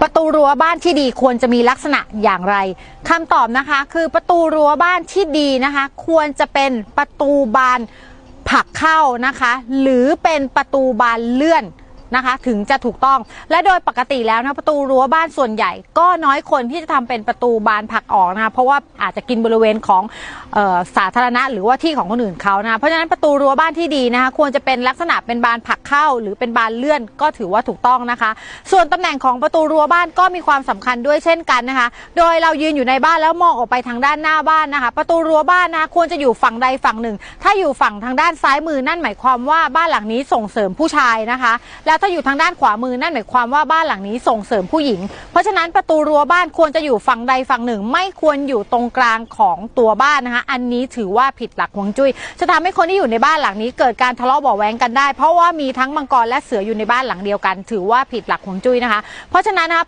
ประตูรั้วบ้านที่ดีควรจะมีลักษณะอย่างไรคำตอบนะคะคือประตูรั้วบ้านที่ดีนะคะ ควรจะเป็นประตูบานผักเข้านะคะ หรือเป็นประตูบานเลื่อน นะคะถึงจะถูกต้องและโดยปกติแล้วนะประตูรั้วบ้านส่วนใหญ่ ก็น้อยคนที่จะทำเป็นประตูบานผักออกนะคะเพราะว่าอาจจะกินบริเวณของออสาธารณะ หรือว่าที่ของคนอื่นเขานะเพราะฉะนั้นประตูรั้วบ้านที่ดีนะคะควรจะเป็นลักษณะเป็นบานผักเข้า หรือเป็นบานเลื่อนก็ถือว่าถูกต้องนะคะ ส่วนตำแหน่งของประตูรั้วบ้านก็มีความสำคัญด้วยเช่นกันนะคะ โดยเรายืนอยู่ในบ้านแล้วมองออกไปทางด้านหน้าบ้านนะคะ ประตูรั้วบ้านนะคะควรจะอยู่ฝั่งใดฝั่งหนึ่ง ถ้าอยู่ฝั่งทางด้านซ้ายมือนั่นหมายความว่าบ้านหลังนี้ส่งเสริมผู้ชายนะคะ แล้วถ้าอยู่ทางด้านขวามือนั่นหมายความว่าบ้านหลังนี้ส่งเสริมผู้หญิง เพราะฉะนั้นประตูรั้วบ้านควรจะอยู่ฝั่งใดฝั่งหนึ่ง ไม่ควรอยู่ตรงกลางของตัวบ้านนะคะอันนี้ถือว่าผิดหลักฮวงจุ้ยจะทำให้คนที่อยู่ในบ้านหลังนี้เกิดการทะเลาะเบาะแว้งกันได้ เพราะว่ามีทั้งมังกรและเสืออยู่ในบ้านหลังเดียวกัน ถือว่าผิดหลักฮวงจุ้ยนะคะ เพราะฉะนั้นนะคะ